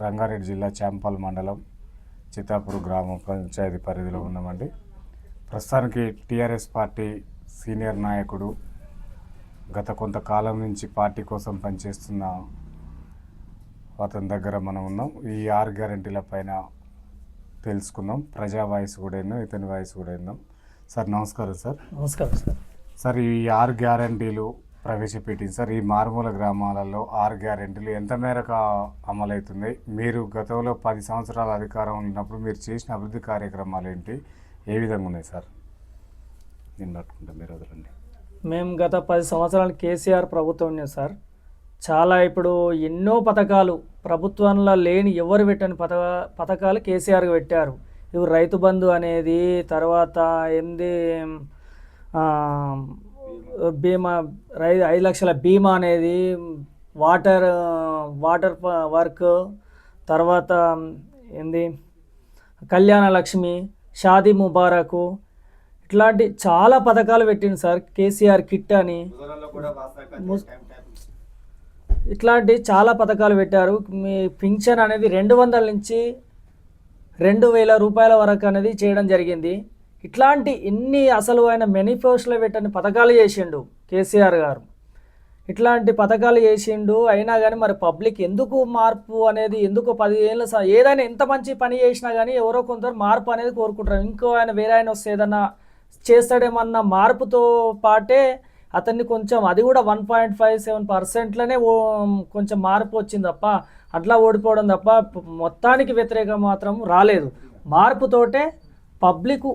రంగారెడ్డి జిల్లా చాంపల్ మండలం చిత్తాపూర్ గ్రామ పంచాయతీ పరిధిలో ఉన్నామండి. ప్రస్తుతానికి టీఆర్ఎస్ పార్టీ సీనియర్ నాయకుడు గత కొంతకాలం నుంచి పార్టీ కోసం పనిచేస్తున్న అతని దగ్గర మనం ఉన్నాం. ఈ ఆరు గ్యారంటీల పైన తెలుసుకుందాం. ప్రజా వాయిస్ కూడా విన్నాం ఇతని వాయిస్ కూడా విన్నాం. సార్ నమస్కారం సార్. నమస్కారం సార్. సార్ ఈ ఆరు గ్యారంటీలు ప్రవేశపెట్టింది. సార్ ఈ మారుమూల గ్రామాలలో ఆరు గ్యారెంటీలు ఎంత మేరకు అమలవుతుంది మీరు గతంలో పది సంవత్సరాల అధికారం ఉన్నప్పుడు మీరు చేసిన అభివృద్ధి కార్యక్రమాలు ఏంటి? ఏ విధంగా ఉన్నాయి సార్? నేను పట్టుకుంటా మీరు వదలండి. మేము గత పది సంవత్సరాలు కేసీఆర్ ప్రభుత్వం సార్. చాలా ఇప్పుడు ఎన్నో పథకాలు ప్రభుత్వంలో లేని ఎవరు పెట్టని పథక పథకాలు కేసీఆర్ పెట్టారు. ఇవి రైతు బంధు అనేది తర్వాత ఏంది బీమా రై ఐదు లక్షల బీమా అనేది వాటర్ వాటర్ వర్క్ తర్వాత ఏంది? కళ్యాణ లక్ష్మి షాదీ ముబారకు ఇట్లాంటి చాలా పథకాలు పెట్టింది సార్ కేసీఆర్ కిట్ అని. ఇట్లాంటి చాలా పథకాలు పెట్టారు. మీ పింఛన్ అనేది రెండు వందల నుంచి రెండు వేల రూపాయల వరకు అనేది చేయడం జరిగింది. ఇట్లాంటి ఎన్ని అసలు ఆయన మేనిఫెస్టోలో పెట్టని పథకాలు చేసిండు కేసీఆర్ గారు. ఇట్లాంటి పథకాలు చేసిండు అయినా కానీ మరి పబ్లిక్ ఎందుకు మార్పు అనేది ఎందుకు పది ఏళ్ళ ఏదైనా ఎంత మంచి పని చేసినా కానీ ఎవరో కొందరు మార్పు అనేది కోరుకుంటారు. ఇంకో ఆయన వేరే ఆయన వస్తే ఏదన్నా చేస్తాడేమన్న మార్పుతో పాటే అతన్ని కొంచెం అది కూడా వన్ పాయింట్ ఫైవ్ సెవెన్ పర్సెంట్లోనే కొంచెం మార్పు వచ్చింది తప్ప అట్లా ఓడిపోవడం తప్ప మొత్తానికి వ్యతిరేకం మాత్రం రాలేదు. మార్పుతోటే పబ్లిక్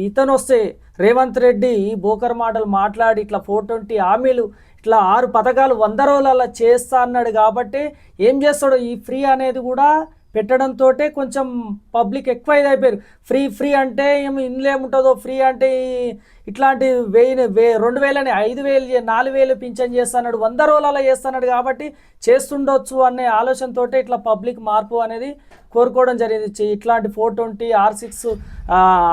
ఇతను వస్తే రేవంత్ రెడ్డి ఈ బోకర్ మాటలు మాట్లాడి ఇట్లా ఫోర్ ట్వంటీ హామీలు ఇట్లా ఆరు పథకాలు వంద రోజులలో చేస్తా అన్నాడు కాబట్టి ఏం చేస్తాడు ఈ ఫ్రీ అనేది కూడా పెట్టడంతో కొంచెం పబ్లిక్ ఎక్కువ ఇది అయిపోయారు ఫ్రీ ఫ్రీ అంటే ఏమి ఇందులో ఏముంటుందో ఫ్రీ అంటే ఇట్లాంటి వెయ్యి వే రెండు వేలని ఐదు వేలు నాలుగు వేలు పింఛన్ చేస్తున్నాడు వంద రోజులలో చేస్తున్నాడు కాబట్టి చేస్తుండొచ్చు అనే ఆలోచనతో ఇట్లా పబ్లిక్ మార్పు అనేది కోరుకోవడం జరిగింది. ఇట్లాంటి ఫోర్ ట్వంటీ ఆర్ సిక్స్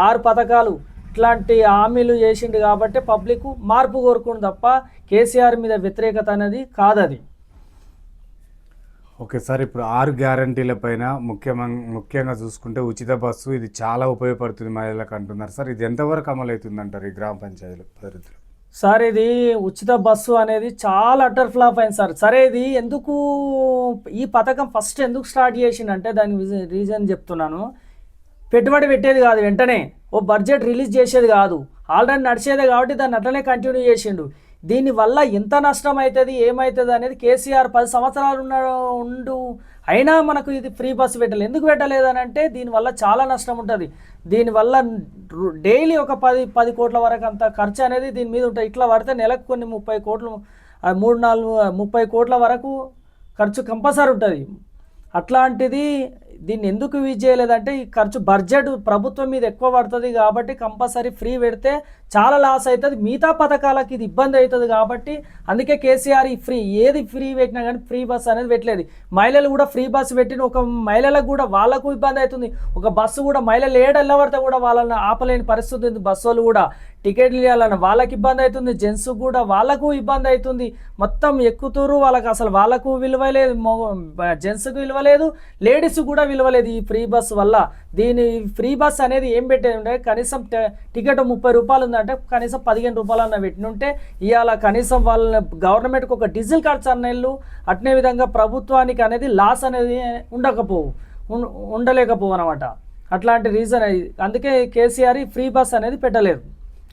ఆరు పథకాలు ఇట్లాంటి హామీలు చేసిండు కాబట్టి పబ్లిక్ మార్పు కోరుకుండు తప్ప కేసీఆర్ మీద వ్యతిరేకత అనేది కాదది. ఓకే సార్ ఇప్పుడు ఆరు గ్యారంటీల పైన ముఖ్యమ ముఖ్యంగా చూసుకుంటే ఉచిత బస్సు ఇది చాలా ఉపయోగపడుతుంది మహిళలకు అంటున్నారు సార్. ఇది ఎంతవరకు అమలవుతుంది అంటారు ఈ గ్రామ పంచాయతీల పరిధిలో? సార్ ఇది ఉచిత బస్సు అనేది చాలా అటర్ ఫ్లాప్ అయింది సార్. సరే ఇది ఎందుకు ఈ పథకం ఫస్ట్ ఎందుకు స్టార్ట్ చేసిందంటే దాని రీజన్ చెప్తున్నాను. పెట్టుబడి పెట్టేది కాదు వెంటనే ఓ బడ్జెట్ రిలీజ్ చేసేది కాదు. ఆల్రెడీ నడిచేదే కాబట్టి దాన్ని అట్లనే కంటిన్యూ చేసిండు. దీనివల్ల ఎంత నష్టం అవుతుంది ఏమవుతుంది అనేది కేసీఆర్ పది సంవత్సరాలు ఉన్న ఉండు అయినా మనకు ఇది ఫ్రీ బస్సు పెట్టలేదు ఎందుకు పెట్టలేదు అని అంటే దీనివల్ల చాలా నష్టం ఉంటుంది. దీనివల్ల డైలీ ఒక పది పది కోట్ల వరకు అంత ఖర్చు అనేది దీని మీద ఉంటుంది ఇట్లా పడితే నెలకు కొన్ని ముప్పై కోట్లు మూడు నాలుగు ముప్పై కోట్ల వరకు ఖర్చు కంపల్సరీ ఉంటుంది. అట్లాంటిది దీన్ని ఎందుకు యూజ్ చేయలేదంటే ఈ ఖర్చు బడ్జెట్ ప్రభుత్వం మీద ఎక్కువ పడుతుంది కాబట్టి కంపల్సరీ ఫ్రీ పెడితే చాలా లాస్ అవుతుంది. మిగతా పథకాలకి ఇది ఇబ్బంది అవుతుంది కాబట్టి అందుకే కేసీఆర్ ఈ ఫ్రీ ఏది ఫ్రీ పెట్టినా కానీ ఫ్రీ బస్ అనేది పెట్టలేదు. మహిళలు కూడా ఫ్రీ బస్సు పెట్టిన ఒక మహిళలకు కూడా వాళ్ళకు ఇబ్బంది అవుతుంది. ఒక బస్సు కూడా మహిళలు ఏడు కూడా వాళ్ళని ఆపలేని పరిస్థితి ఉంది. బస్సు వాళ్ళు కూడా టికెట్లు ఇవ్వాలన్న వాళ్ళకి ఇబ్బంది అవుతుంది. జెంట్స్ కూడా వాళ్ళకు ఇబ్బంది అవుతుంది. మొత్తం ఎక్కుతూరు వాళ్ళకి అసలు వాళ్ళకు విలువ లేదు జెంట్స్కు విలువ లేదు లేడీస్ కూడా విలువ లేదు ఈ ఫ్రీ బస్ వల్ల. దీని ఫ్రీ బస్ అనేది ఏం పెట్టేది కనీసం టికెట్ ముప్పై రూపాయలు ఉందంటే కనీసం పదిహేను రూపాయలన్న పెట్టినుంటే ఇవాళ కనీసం వాళ్ళ గవర్నమెంట్కి ఒక డీజిల్ ఖర్చు అన్నెళ్ళు అట్నే విధంగా ప్రభుత్వానికి అనేది లాస్ అనేది ఉండకపోవు ఉండలేకపోవు అనమాట అట్లాంటి రీజన్ అది. అందుకే కేసీఆర్ ఫ్రీ బస్ అనేది పెట్టలేదు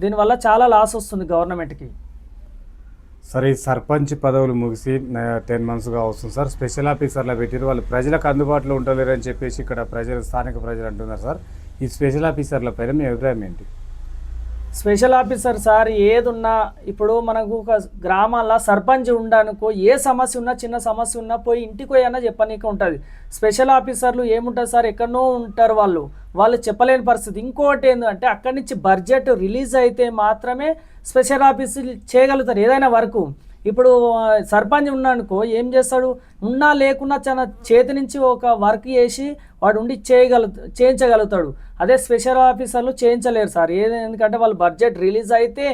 దీనివల్ల చాలా లాస్ వస్తుంది గవర్నమెంట్కి. సరే సర్పంచ్ పదవులు ముగిసి టెన్ మంత్స్గా వస్తుంది సార్. స్పెషల్ ఆఫీసర్లో పెట్టిన వాళ్ళు ప్రజలకు అందుబాటులో ఉండలేరని అని చెప్పేసి ఇక్కడ ప్రజలు స్థానిక ప్రజలు అంటున్నారు సార్. ఈ స్పెషల్ ఆఫీసర్ల పైన మీ అభిప్రాయం ఏంటి? స్పెషల్ ఆఫీసర్ సార్ ఏదున్నా ఇప్పుడు మనకు ఒక గ్రామాల్లో సర్పంచ్ ఉండనుకో ఏ సమస్య ఉన్నా చిన్న సమస్య ఉన్నా పోయి ఇంటికి పోయన్నా చెప్పనీకి ఉంటుంది. స్పెషల్ ఆఫీసర్లు ఏముంటారు సార్? ఎక్కడనో ఉంటారు వాళ్ళు. వాళ్ళు చెప్పలేని పరిస్థితి. ఇంకోటి ఏంటంటే అక్కడి నుంచి బడ్జెట్ రిలీజ్ అయితే మాత్రమే స్పెషల్ ఆఫీసులు చేయగలుగుతారు ఏదైనా వరకు. ఇప్పుడు సర్పంచ్ ఉన్నానుకో ఏం చేస్తాడు? ఉన్నా లేకున్నా చాలా చేతి నుంచి ఒక వర్క్ చేసి వాడు ఉండి చేయగలు చేయించగలుగుతాడు. అదే స్పెషల్ ఆఫీసర్లు చేయించలేరు సార్. ఏది ఎందుకంటే వాళ్ళ బడ్జెట్ రిలీజ్ అయితే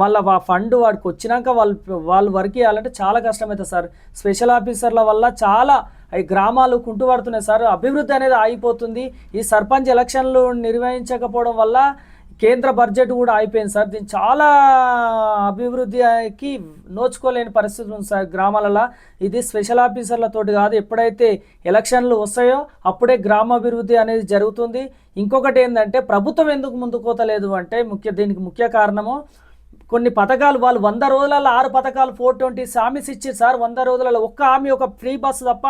వాళ్ళ ఫండ్ వాడికి వచ్చినాక వాళ్ళు వాళ్ళు వర్క్ చేయాలంటే చాలా కష్టమవుతుంది సార్. స్పెషల్ ఆఫీసర్ల వల్ల చాలా ఈ గ్రామాలు కుంటుపడుతున్నాయి సార్. అభివృద్ధి అనేది ఆగిపోతుంది. ఈ సర్పంచ్ ఎలక్షన్లు నిర్వహించకపోవడం వల్ల కేంద్ర బడ్జెట్ కూడా అయిపోయింది సార్. దీన్ని చాలా అభివృద్ధికి నోచుకోలేని పరిస్థితి ఉంది సార్ గ్రామాలలో. ఇది స్పెషల్ ఆఫీసర్లతోటి కాదు ఎప్పుడైతే ఎలక్షన్లు వస్తాయో అప్పుడే గ్రామాభివృద్ధి అనేది జరుగుతుంది. ఇంకొకటి ఏంటంటే ప్రభుత్వం ఎందుకు ముందుకోతలేదు అంటే ముఖ్య దీనికి ముఖ్య కారణము కొన్ని పథకాలు వాళ్ళు వంద రోజులలో ఆరు పథకాలు ఫోర్ ట్వంటీ హామీస్ ఇచ్చారు సార్. వంద రోజులలో ఒక్క హామీ ఒక ఫ్రీ బస్సు తప్ప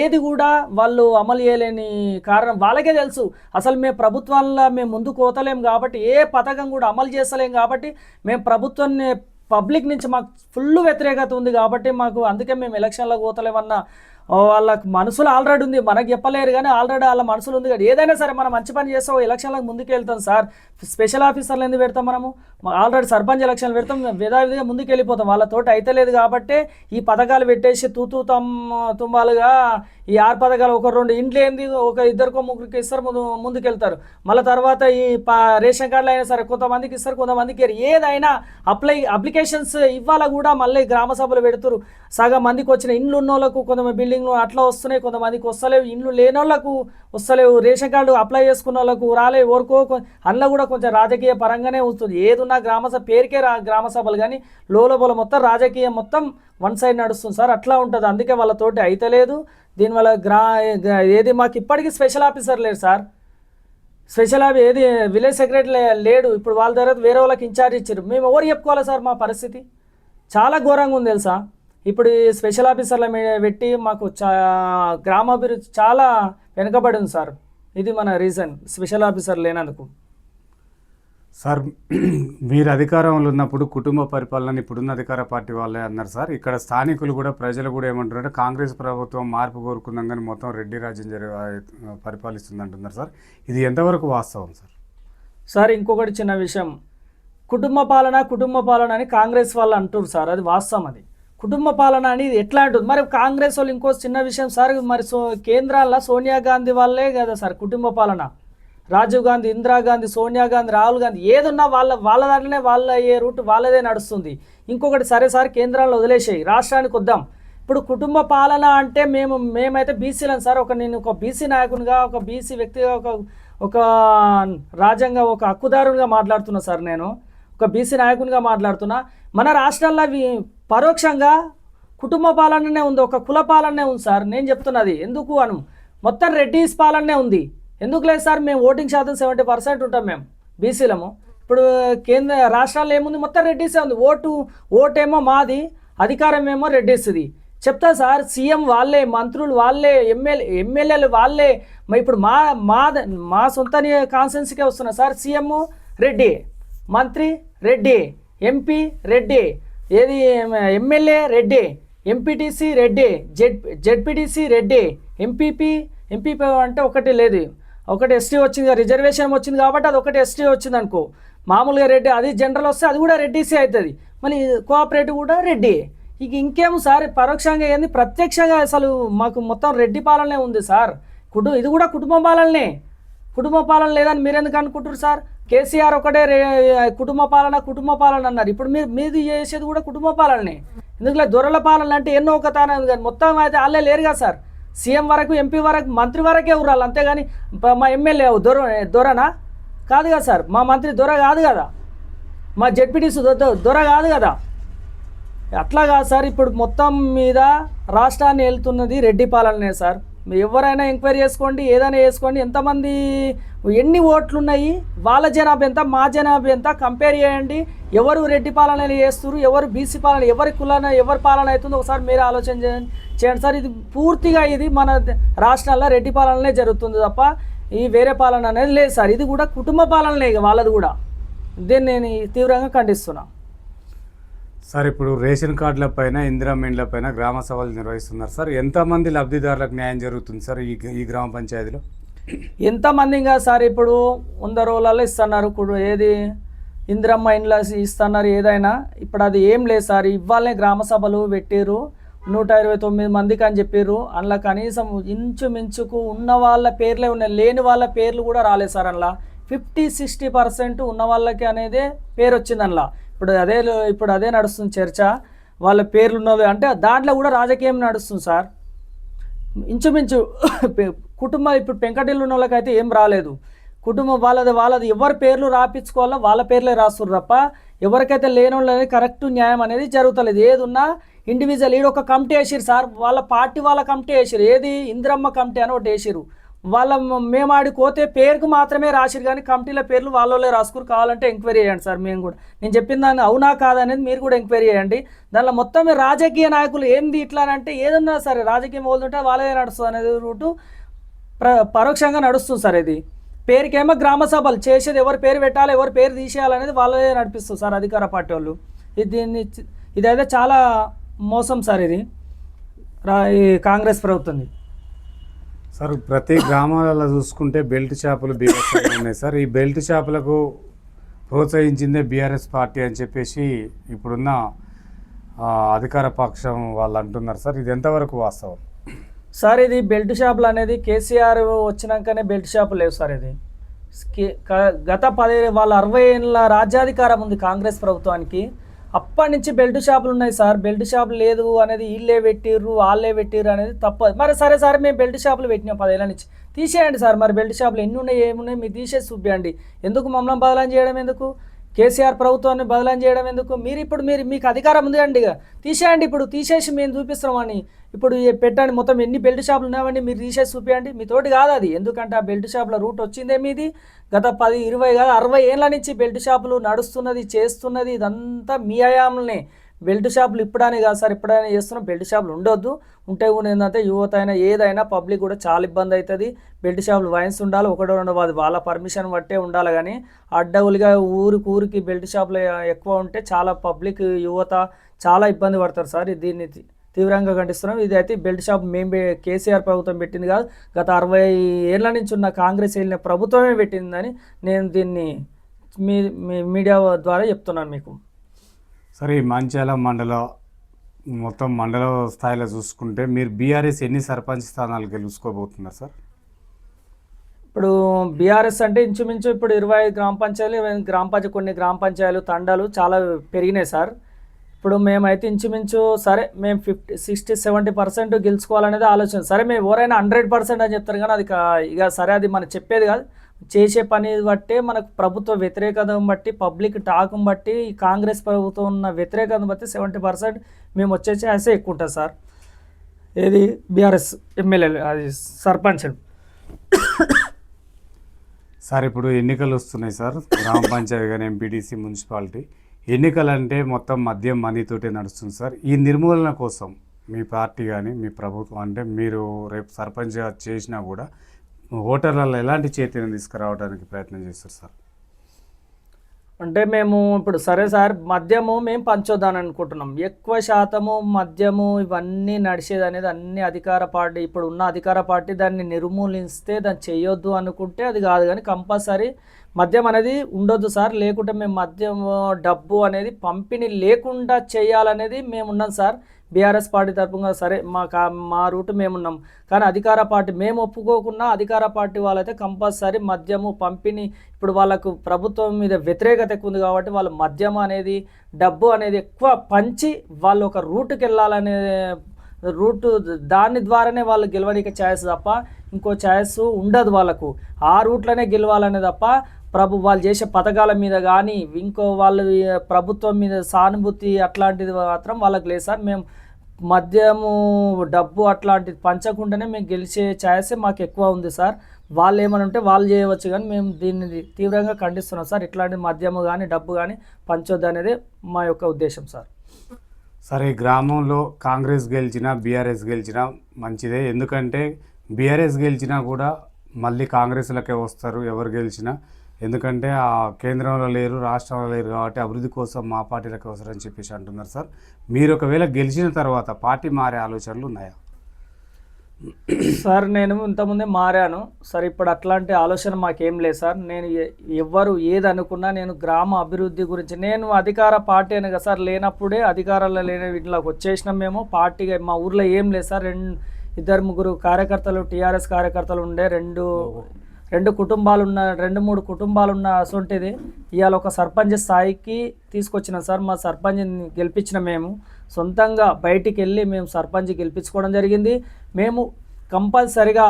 ఏది కూడా వాళ్ళు అమలు చేయలేని కారణం వాళ్ళకే తెలుసు. అసలు మేము ప్రభుత్వాల్లో మేము ముందుకు పోతలేం కాబట్టి ఏ పథకం కూడా అమలు చేస్తలేం కాబట్టి మేము ప్రభుత్వాన్ని పబ్లిక్ నుంచి మాకు ఫుల్ వ్యతిరేకత ఉంది కాబట్టి మాకు అందుకే మేము ఎలక్షన్లకు పోతలేమన్న వాళ్ళకి మనసులో ఆల్రెడీ ఉంది. మనకు చెప్పలేరు కానీ ఆల్రెడీ వాళ్ళ మనసులు ఉంది కానీ ఏదైనా సరే మనం మంచి పని చేస్తాం ఎలక్షన్లకు ముందుకు వెళ్తాం సార్. స్పెషల్ ఆఫీసర్లు ఎందుకు పెడతాం మనము? ఆల్రెడీ సర్పంచ్ ఎలక్షన్లు పెడతాం. యథావిధిగా ముందుకు వెళ్ళిపోతాం వాళ్ళతోటి అయితలేదు కాబట్టి ఈ పథకాలు పెట్టేసి తూతూ తమ్ తుంబాలుగా ఈ ఆరు పథకాలు ఒక రెండు ఇంట్లో ఏంది? ఒక ఇద్దరికో ముగ్గురికి ఇస్తారు ముందు ముందుకెళ్తారు. మళ్ళీ తర్వాత ఈ పా రేషన్ కార్డులు అయినా సరే కొంతమందికి ఇస్తారు కొంతమందికి ఏదైనా అప్లై అప్లికేషన్స్ ఇవ్వాల కూడా మళ్ళీ గ్రామ సభలు పెడుతురు. సగం మందికి వచ్చిన ఇండ్లు ఉన్న వాళ్ళకు కొంతమంది బిల్డింగ్లు అట్లా వస్తున్నాయి కొంతమందికి వస్తలేవు. ఇండ్లు లేని వాళ్ళకు వస్తలేవు. రేషన్ కార్డు అప్లై చేసుకున్న వాళ్ళకు రాలే ఓరుకో అందులో కూడా కొంచెం రాజకీయ పరంగానే వస్తుంది. ఏదున్నా గ్రామ సభ పేరుకే రా గ్రామ సభలు కానీ లోపల మొత్తం రాజకీయం మొత్తం వన్ సైడ్ నడుస్తుంది సార్. అట్లా ఉంటుంది. అందుకే వాళ్ళతోటి అయితలేదు దీనివల్ల గ్రా గ్రా- ఏది మాకు ఇప్పటికీ స్పెషల్ ఆఫీసర్ లేరు సార్. స్పెషల్ ఆఫీ ఏది విలేజ్ సెక్రటరీ లేడు. ఇప్పుడు వాళ్ళ తర్వాత వేరే వాళ్ళకి ఇన్ఛార్జ్ ఇచ్చారు. మేము ఎవరు చెప్పుకోవాలి సార్ మా పరిస్థితి? చాలా ఘోరంగా ఉంది తెలుసా? ఇప్పుడు ఈ స్పెషల్ ఆఫీసర్ల పెట్టి మాకు చా గ్రామాభివృద్ధి చాలా వెనుకబడి ఉంది సార్. ఇది మన రీజన్ స్పెషల్ ఆఫీసర్ లేనందుకు. సార్ మీరు అధికారంలో ఉన్నప్పుడు కుటుంబ పరిపాలన ఇప్పుడున్న అధికార పార్టీ వాళ్ళే అన్నారు సార్. ఇక్కడ స్థానికులు కూడా ప్రజలు కూడా ఏమంటారంటే కాంగ్రెస్ ప్రభుత్వం మార్పు కోరుకుందాం కానీ మొత్తం రెడ్డి రాజ్యం జరి పరిపాలిస్తుంది అంటున్నారు సార్. ఇది ఎంతవరకు వాస్తవం సార్? సార్ ఇంకొకటి చిన్న విషయం. కుటుంబ పాలన కుటుంబ పాలన అని కాంగ్రెస్ వాళ్ళు అంటారు సార్. అది వాస్తవం అది. కుటుంబ పాలన అనేది ఎట్లా అంటుంది? మరి కాంగ్రెస్ వాళ్ళు ఇంకో చిన్న విషయం సార్. మరి సో కేంద్రాల్లో సోనియా గాంధీ వాళ్ళే కదా సార్ కుటుంబ పాలన. రాజీవ్ గాంధీ ఇందిరాగాంధీ సోనియా గాంధీ రాహుల్ గాంధీ ఏదున్నా వాళ్ళ వాళ్ళ దాంట్లోనే వాళ్ళ ఏ రూట్ వాళ్ళదే నడుస్తుంది. ఇంకొకటి సరే సార్ కేంద్రాలను వదిలేసాయి. రాష్ట్రానికి వద్దాం. ఇప్పుడు కుటుంబ పాలన అంటే మేము మేమైతే బీసీలను సార్. ఒక నేను ఒక బీసీ నాయకునిగా ఒక బీసీ వ్యక్తిగా ఒక ఒక రాజ్యంగా ఒక హక్కుదారునిగా మాట్లాడుతున్నా సార్ నేను. ఒక బీసీ నాయకునిగా మాట్లాడుతున్నా. మన రాష్ట్రాల్లో వి- పరోక్షంగా కుటుంబ పాలననే ఉంది. ఒక కుల పాలనే ఉంది సార్. నేను చెప్తున్నది. ఎందుకు అను? మొత్తం రెడ్డిస్ పాలనే ఉంది. ఎందుకు లేదు సార్? మేము ఓటింగ్ శాతం సెవెంటీ పర్సెంట్ ఉంటాం మేము బీసీలము. ఇప్పుడు కేంద్ర రాష్ట్రాల్లో ఏముంది? మొత్తం రెడ్డిసే ఉంది. ఓటు ఓటేమో మాది అధికారం ఏమో రెడ్డిస్ది చెప్తా సార్ సీఎం వాళ్ళే మంత్రులు వాళ్ళే ఎమ్మెల్యే ఎమ్మెల్యేలు వాళ్ళే. ఇప్పుడు మా మా మా సొంత కాన్స్టెన్సీకే వస్తున్నా సార్ సీఎం రెడ్డి మంత్రి రెడ్డి ఎంపీ రెడ్డి ఏది MLA Reddy MPTC Reddy Z ZPTC Reddy MPP MPP అంటే ఒకటి లేదు. ఒకటి ఎస్టీ వచ్చింది రిజర్వేషన్ వచ్చింది కాబట్టి అది ఒకటి ఎస్టీ వచ్చింది అనుకో. మామూలుగా రెడ్డి అది జనరల్ వస్తే అది కూడా రెడ్డిసే అవుతుంది. మళ్ళీ కోఆపరేటివ్ కూడా రెడ్డి. ఇక ఇంకేం సార్ పరోక్షంగా ఏంది? ప్రత్యక్షంగా అసలు మాకు మొత్తం రెడ్డి పాలనే ఉంది సార్. కుటు ఇది కూడా కుటుంబ పాలనే కుటుంబ పాలన లేదని మీరు ఎందుకు అనుకుంటారు సార్? కేసీఆర్ ఒకటే కుటుంబ పాలన కుటుంబ పాలన అన్నారు. ఇప్పుడు మీరు మీది చేసేది కూడా కుటుంబ పాలననే ఎందుకంటే దొరల పాలన అంటే ఎన్నో ఒక తానే ఉంది కానీ మొత్తం అయితే వాళ్ళే లేరు కదా సార్. సీఎం వరకు ఎంపీ వరకు మంత్రి వరకే ఉరాలి అంతేగాని మా ఎమ్మెల్యే దొర దొరనా? కాదు కదా సార్. మా మంత్రి దొర కాదు కదా. మా జడ్పీటీసీ దొర కాదు కదా. అట్లా కాదు సార్. ఇప్పుడు మొత్తం మీద రాష్ట్రాన్ని వెళ్తున్నది రెడ్డి పాలననే సార్. ఎవరైనా ఎంక్వైరీ చేసుకోండి ఏదైనా చేసుకోండి. ఎంతమంది ఎన్ని ఓట్లు ఉన్నాయి వాళ్ళ జనాభా ఎంత మా జనాభా ఎంత కంపేర్ చేయండి. ఎవరు రెడ్డి పాలన చేస్తున్నారు ఎవరు బీసీ పాలన ఎవరి కులాన ఎవరి పాలన అవుతుందో ఒకసారి మీరు ఆలోచన చేయండి చేయండి. సార్ ఇది పూర్తిగా ఇది మన రాష్ట్రాల్లో రెడ్డి పాలననే జరుగుతుంది తప్ప ఈ వేరే పాలన అనేది లేదు సార్. ఇది కూడా కుటుంబ పాలనలే ఇక వాళ్ళది కూడా. దీన్ని నేను తీవ్రంగా ఖండిస్తున్నాను సార్ ఇప్పుడు రేషన్ కార్డుల పైన ఇందిరా మిండ్ల పైన గ్రామ సభలు నిర్వహిస్తున్నారు. సార్ ఎంతమంది లబ్ధిదారులకు న్యాయం జరుగుతుంది సార్ ఈ ఈ గ్రామ పంచాయతీలో? ఎంతమంది ఇంకా సార్ ఇప్పుడు వంద రోజులలో ఇస్తున్నారు ఇప్పుడు ఏది? ఇందిరమ్మ ఇండ్ల ఇస్తున్నారు ఏదైనా. ఇప్పుడు అది ఏం లేదు సార్ ఇవ్వాలనే గ్రామ సభలు పెట్టారు నూట ఇరవై తొమ్మిది మందికి అని చెప్పిర్రు. అందులో కనీసం ఇంచుమించుకు ఉన్న వాళ్ళ పేర్లే ఉన్నాయి. లేని వాళ్ళ పేర్లు కూడా రాలేదు సార్ అందులో. ఫిఫ్టీ సిక్స్టీ పర్సెంట్ ఉన్న వాళ్ళకి అనేది పేరు వచ్చింది అందులో. ఇప్పుడు అదే ఇప్పుడు అదే నడుస్తుంది చర్చ. వాళ్ళ పేర్లు ఉన్నవి అంటే దాంట్లో కూడా రాజకీయం నడుస్తుంది సార్. ఇంచుమించు కుటుంబం ఇప్పుడు పెంకటిల్లు ఉన్న వాళ్ళకైతే ఏం రాలేదు. కుటుంబం వాళ్ళది వాళ్ళది ఎవరి పేర్లు రాపించుకోవాలో వాళ్ళ పేర్లే రాస్తున్నారు తప్ప ఎవరికైతే లేని కరెక్ట్ న్యాయం అనేది జరుగుతలేదు. ఏది ఉన్నా ఇండివిజువల్ ఈడొక ఒక కమిటీ వేసిరు సార్. వాళ్ళ పార్టీ వాళ్ళ కమిటీ వేసిరు ఏది ఇందిరమ్మ కమిటీ అని ఒకటి వేసిరు వాళ్ళ మేము ఆడికి పోతే పేరుకు మాత్రమే రాసిరు కానీ కమిటీల పేర్లు వాళ్ళలో రాసుకురు. కావాలంటే ఎంక్వైరీ చేయండి సార్ మేము కూడా. నేను చెప్పిన దాన్ని అవునా కాదనేది మీరు కూడా ఎంక్వైరీ చేయండి. దానిలో మొత్తం రాజకీయ నాయకులు ఏంది ఇట్లా అని అంటే ఏదన్నా సరే రాజకీయం పోతుంటే వాళ్ళే నడుస్తుంది అనేది రూటు ప్ర పరోక్షంగా నడుస్తుంది సార్ ఇది. పేరుకేమో గ్రామ సభలు చేసేది ఎవరు పేరు పెట్టాలి ఎవరు పేరు తీసేయాలనేది వాళ్ళే నడిపిస్తుంది సార్ అధికార పార్టీ వాళ్ళు. ఇది దీన్ని ఇదైతే చాలా మోసం సార్ ఇది. రా ఈ కాంగ్రెస్ ప్రభుత్వం సార్ ప్రతి గ్రామాలలో చూసుకుంటే బెల్ట్ చేపలు బీభత్సంగా ఉన్నాయి సార్. ఈ బెల్ట్ చేపలకు ప్రోత్సహించిందే బీఆర్ఎస్ పార్టీ అని చెప్పేసి ఇప్పుడున్న అధికార పక్షం వాళ్ళు అంటున్నారు సార్. ఇది ఎంతవరకు వాస్తవం? సార్ ఇది బెల్ట్ షాపులు అనేది కేసీఆర్ వచ్చినాకనే బెల్ట్ షాపులు లేవు సార్ ఇది. కే- గత పది వాళ్ళ అరవై ఏళ్ళ రాజ్యాధికారం ఉంది కాంగ్రెస్ ప్రభుత్వానికి. అప్పటి నుంచి బెల్ట్ షాపులు ఉన్నాయి సార్. బెల్ట్ షాపులు లేదు అనేది వీళ్ళే పెట్టిర్రు వాళ్ళే పెట్టిర్రు అనేది తప్పదు. మరి సరే సార్ మేము బెల్ట్ షాపులు పెట్టినాం పదేళ్ళ నుంచి. తీసేయండి సార్. మరి బెల్ట్ షాపులు ఎన్ని ఉన్నాయి ఏమున్నాయి మీరు తీసేసి చూపించండి ఎందుకు మమ్మల్ని బదలాం చేయడం ఎందుకు? కేసీఆర్ ప్రభుత్వాన్ని బదలాం చేయడం ఎందుకు? మీరు ఇప్పుడు మీరు మీకు అధికారం ఉంది అండి ఇక. తీసేయండి ఇప్పుడు తీసేసి మేము చూపిస్తామని ఇప్పుడు పెట్టండి మొత్తం ఎన్ని బెల్ట్ షాపులు ఉన్నావండి మీరు తీసేసి చూపించండి మీతోటి కాదు అది. ఎందుకంటే ఆ బెల్ట్ షాపుల రూట్ వచ్చిందే మీది. గత పది ఇరవై కాదు అరవై ఏళ్ళ నుంచి బెల్ట్ షాపులు నడుస్తున్నది చేస్తున్నది ఇదంతా మీ హయాంలనే బెల్ట్ షాపులు ఇప్పుడనే కాదు సార్ ఇప్పుడైనా చేస్తున్నాం. బెల్ట్ షాపులు ఉండొద్దు. ఉంటే కూడా ఏంటంటే యువత అయినా ఏదైనా పబ్లిక్ కూడా చాలా ఇబ్బంది అవుతుంది. బెల్ట్ షాపులు వైన్స్ ఉండాలి ఒకటో రెండో అది వాళ్ళ పర్మిషన్ బట్టే ఉండాలి కానీ అడ్డవులుగా ఊరికి ఊరికి బెల్ట్ షాపులు ఎక్కువ ఉంటే చాలా పబ్లిక్ యువత చాలా ఇబ్బంది పడతారు సార్. దీన్ని తీవ్రంగా ఖండిస్తున్నాం. ఇది అయితే బెల్ట్ షాప్ మేము కేసీఆర్ ప్రభుత్వం పెట్టింది కాదు గత అరవై ఏళ్ళ నుంచి ఉన్న కాంగ్రెస్ వెళ్ళిన ప్రభుత్వమే పెట్టిందని నేను దీన్ని మీ మీడియా ద్వారా చెప్తున్నాను మీకు. సరే ఈ మంచాల మండల మొత్తం మండల స్థాయిలో చూసుకుంటే మీరు బీఆర్ఎస్ ఎన్ని సర్పంచ్ స్థానాలు గెలుచుకోబోతున్నారు సార్? ఇప్పుడు బీఆర్ఎస్ అంటే ఇంచుమించు ఇప్పుడు ఇరవై ఐదు గ్రామ పంచాయతీలు గ్రామ పంచాయతీ కొన్ని గ్రామ పంచాయతీలు తండాలు చాలా పెరిగినాయి సార్. ఇప్పుడు మేమైతే ఇంచుమించు సరే మేము ఫిఫ్టీ సిక్స్టీ సెవెంటీ పర్సెంట్ గెలుచుకోవాలనేది ఆలోచన. సరే మేము ఎవరైనా హండ్రెడ్ పర్సెంట్ అని చెప్తారు కానీ అది ఇక సరే అది మనం చెప్పేది కాదు. చేసే పని బట్టే మనకు ప్రభుత్వ వ్యతిరేకతను బట్టి పబ్లిక్ టాక్ని బట్టి కాంగ్రెస్ ప్రభుత్వం ఉన్న వ్యతిరేకతను బట్టి సెవెంటీ పర్సెంట్ మేము వచ్చే ఛాన్సే ఎక్కువ ఉంటుంది సార్. ఏది? బీఆర్ఎస్ ఎమ్మెల్యే అది సర్పంచ్. సార్ ఇప్పుడు ఎన్నికలు వస్తున్నాయి సార్. గ్రామ పంచాయతీ కానీ ఎంపీటీసీ మున్సిపాలిటీ. ఎన్నికలు అంటే మొత్తం మద్యం మనీతోటే నడుస్తుంది సార్. ఈ నిర్మూలన కోసం మీ పార్టీ కానీ మీ ప్రభుత్వం అంటే మీరు రేపు సర్పంచ్గా చేసినా కూడా ఓటర్లలో ఎలాంటి చైతన్యం తీసుకురావడానికి ప్రయత్నం చేస్తారు సార్? అంటే మేము ఇప్పుడు సరే సార్ మద్యము మేము పంచొద్దాని అనుకుంటున్నాం. ఎక్కువ శాతము మద్యము ఇవన్నీ నడిచేది అనేది అన్ని అధికార పార్టీ ఇప్పుడు ఉన్న అధికార పార్టీ దాన్ని నిర్మూలిస్తే దాన్ని చేయొద్దు అనుకుంటే అది కాదు కానీ కంపల్సరీ మద్యం అనేది ఉండొద్దు సార్. లేకుంటే మేము మద్యం డబ్బు అనేది పంపిణీ లేకుండా చేయాలనేది మేము ఉన్నాం సార్. బీఆర్ఎస్ పార్టీ తరపున సరే మా కా మా రూట్ మేమున్నాం. కానీ అధికార పార్టీ మేము ఒప్పుకోకుండా అధికార పార్టీ వాళ్ళైతే కంపల్సరీ మద్యము పంపిణీ ఇప్పుడు వాళ్ళకు ప్రభుత్వం మీద వ్యతిరేకత ఎక్కువ ఉంది కాబట్టి వాళ్ళు మద్యం అనేది డబ్బు అనేది ఎక్కువ పంచి వాళ్ళు ఒక రూట్కి వెళ్ళాలనే రూట్ దాని ద్వారానే వాళ్ళు గెలవడానికి ఛాయిస్ తప్ప ఇంకో ఛాయిస్ ఉండదు వాళ్ళకు. ఆ రూట్లోనే గెలవాలనే తప్ప ప్రభు వాళ్ళు చేసే పథకాల మీద కానీ ఇంకో వాళ్ళ ప్రభుత్వం మీద సానుభూతి అట్లాంటిది మాత్రం వాళ్ళకి లేదు సార్. మేము మద్యము డబ్బు అట్లాంటిది పంచకుండానే మేము గెలిచే ఛాయసే మాకు ఎక్కువ ఉంది సార్. వాళ్ళు ఏమని ఉంటే వాళ్ళు చేయవచ్చు కానీ మేము దీన్ని తీవ్రంగా ఖండిస్తున్నాం సార్. ఇట్లాంటి మద్యము కానీ డబ్బు కానీ పంచొద్దు అనేది మా యొక్క ఉద్దేశం సార్. సరే ఈ గ్రామంలో కాంగ్రెస్ గెలిచినా బీఆర్ఎస్ గెలిచినా మంచిదే. ఎందుకంటే బీఆర్ఎస్ గెలిచినా కూడా మళ్ళీ కాంగ్రెస్లకే వస్తారు. ఎవరు గెలిచినా ఎందుకంటే ఆ కేంద్రంలో లేరు రాష్ట్రంలో లేరు కాబట్టి అభివృద్ధి కోసం మా పార్టీలకు అవసరం చెప్పేసి అంటున్నారు సార్. మీరు ఒకవేళ గెలిచిన తర్వాత పార్టీ మారే ఆలోచనలు ఉన్నాయా? సార్ నేను ఇంతకుముందే మారాను. సార్ ఇప్పుడు అట్లాంటి ఆలోచన మాకేం లేదు సార్. నేను ఎవ్వరు ఏది అనుకున్నా నేను గ్రామ అభివృద్ధి గురించి నేను అధికార పార్టీ అని కదా సార్ లేనప్పుడే అధికారంలో లేని వీటిలోకి వచ్చేసినాం మేము. పార్టీగా మా ఊర్లో ఏం లేదు సార్. రెండు ఇద్దరు ముగ్గురు కార్యకర్తలు టీఆర్ఎస్ కార్యకర్తలు ఉండే రెండు రెండు కుటుంబాలు ఉన్న రెండు మూడు కుటుంబాలు ఉన్న అసొంటిది. ఇవాళ ఒక సర్పంచ్ స్థాయికి తీసుకొచ్చిన సార్. మా సర్పంచ్ని గెలిపించిన మేము. సొంతంగా బయటికి వెళ్ళి మేము సర్పంచ్ గెలిపించుకోవడం జరిగింది. మేము కంపల్సరిగా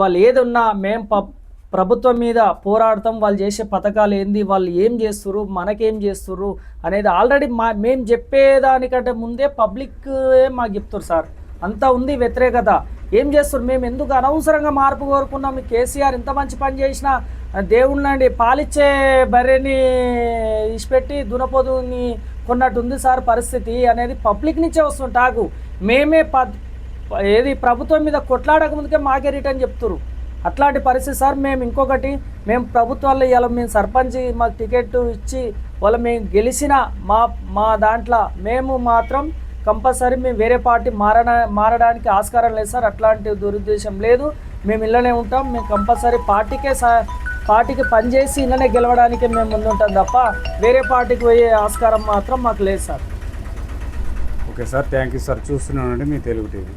వాళ్ళు ఏది ఉన్నా మేము ప ప్రభుత్వం మీద పోరాడతాం. వాళ్ళు చేసే పథకాలు ఏంది? వాళ్ళు ఏం చేస్తుర్రు? మనకేం చేస్తుర్రు? అనేది ఆల్రెడీ మా మేము చెప్పేదానికంటే ముందే పబ్లిక్ మాకు చెప్తారు సార్. అంతా ఉంది వ్యతిరేకత. ఏం చేస్తారు? మేము ఎందుకు అనవసరంగా మార్పు కోరుకున్నాం? కేసీఆర్ ఇంత మంచి పని చేసినా దేవుళ్ళండి పాలిచ్చే బర్రెని ఇచ్చిపెట్టి దునపోదుని కొన్నట్టు ఉంది సార్ పరిస్థితి అనేది పబ్లిక్ నుంచే వస్తుంది. టాకు మేమే ప ఏది ప్రభుత్వం మీద కొట్లాడక ముందుకే మాకే రిటర్న్ చెప్తున్నారు అట్లాంటి పరిస్థితి సార్ మేము ఇంకొకటి మేము ప్రభుత్వాల్లో ఇలా మేము సర్పంచ్ మాకు టికెట్ ఇచ్చి వాళ్ళు మేము గెలిచిన మా మా దాంట్లో మేము మాత్రం కంపల్సరీ మేము వేరే పార్టీ మారన మారడానికి ఆస్కారం లేదు సార్. అట్లాంటి దురుద్దేశం లేదు. మేము ఇళ్ళనే ఉంటాం. మేము కంపల్సరీ పార్టీకే సా పార్టీకి పనిచేసి ఇళ్ళనే గెలవడానికి మేము ముందుంటాం తప్ప వేరే పార్టీకి పోయే ఆస్కారం మాత్రం మాకు లేదు sir. Okay sir. Thank you sir. చూస్తున్నానండి మీ తెలుగు టీవీ.